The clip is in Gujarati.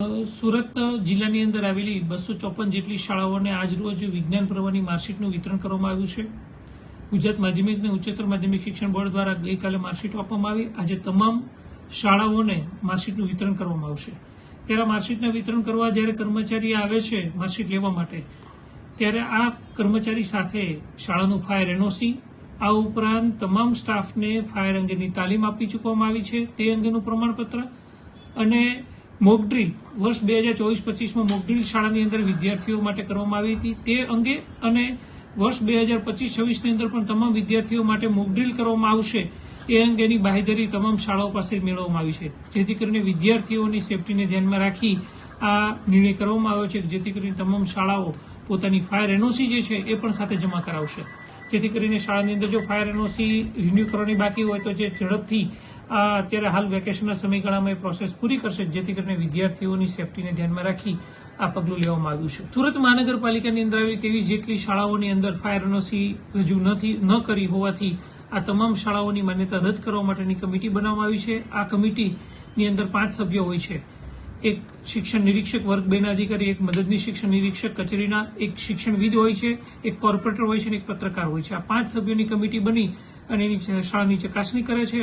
સુરત જિલ્લાની અંદર આવેલી બસો ચોપન જેટલી શાળાઓને આજરોજ વિજ્ઞાન પ્રવાહની માર્કશીટનું વિતરણ કરવામાં આવ્યું છે. ગુજરાત માધ્યમિક અને ઉચ્ચતર માધ્યમિક શિક્ષણ બોર્ડ દ્વારા ગઈકાલે માર્કશીટ આપવામાં આવી. આજે તમામ શાળાઓને માર્કશીટનું વિતરણ કરવામાં આવશે. ત્યારે માર્કશીટના વિતરણ કરવા જ્યારે કર્મચારી આવે છે માર્કશીટ લેવા માટે, ત્યારે આ કર્મચારી સાથે શાળાનું ફાયર એનઓસી, આ ઉપરાંત તમામ સ્ટાફને ફાયર અંગેની તાલીમ આપી ચૂકવામાં આવી છે. તે અંગેનું પ્રમાણપત્ર અને મોકડ્રીલ વર્ષ બે હજાર ચોવીસ પચીસમાં મોકડ્રીલ શાળાની અંદર વિદ્યાર્થીઓ માટે કરવામાં આવી હતી. તે અંગે અને વર્ષ બે હજાર પચીસ છવ્વીસની અંદર પણ તમામ વિદ્યાર્થીઓ માટે મોકડ્રીલ કરવામાં આવશે. એ અંગેની બાહેધરી તમામ શાળાઓ પાસે મેળવવામાં આવી છે. જેથી કરીને વિદ્યાર્થીઓની સેફટીને ધ્યાનમાં રાખી આ નિર્ણય કરવામાં આવ્યો છે. જેથી કરીને તમામ શાળાઓ પોતાની ફાયર એનઓસી જે છે એ પણ સાથે જમા કરાવશે. જેથી કરીને શાળાની અંદર જો ફાયર એનઓસી રિન્યુ કરવાની બાકી હોય તો જે ઝડપથી આ અત્યારે હાલ વેકેશનના સમયગાળામાં એ પ્રોસેસ પૂરી કરશે, જેથી કરીને વિદ્યાર્થીઓની સેફટીને ધ્યાનમાં રાખી આ પગલું લેવામાં આવ્યું છે. સુરત મહાનગરપાલિકાની અંદર આવી તેવી જેટલી શાળાઓની અંદર ફાયર એનઓસી રજૂ નથી, ન કરી હોવાથી આ તમામ શાળાઓની માન્યતા રદ કરવા માટેની કમિટી બનાવવામાં આવી છે. આ કમિટીની અંદર પાંચ સભ્યો હોય છે. એક શિક્ષણ નિરીક્ષક વર્ગ બેના અધિકારી, એક મદદની શિક્ષણ નિરીક્ષક કચેરીના, એક શિક્ષણવિદ હોય છે, એક કોર્પોરેટર હોય છે અને એક પત્રકાર હોય છે. આ પાંચ સભ્યોની કમિટી બની અને એની શાળાની ચકાસણી કરે છે.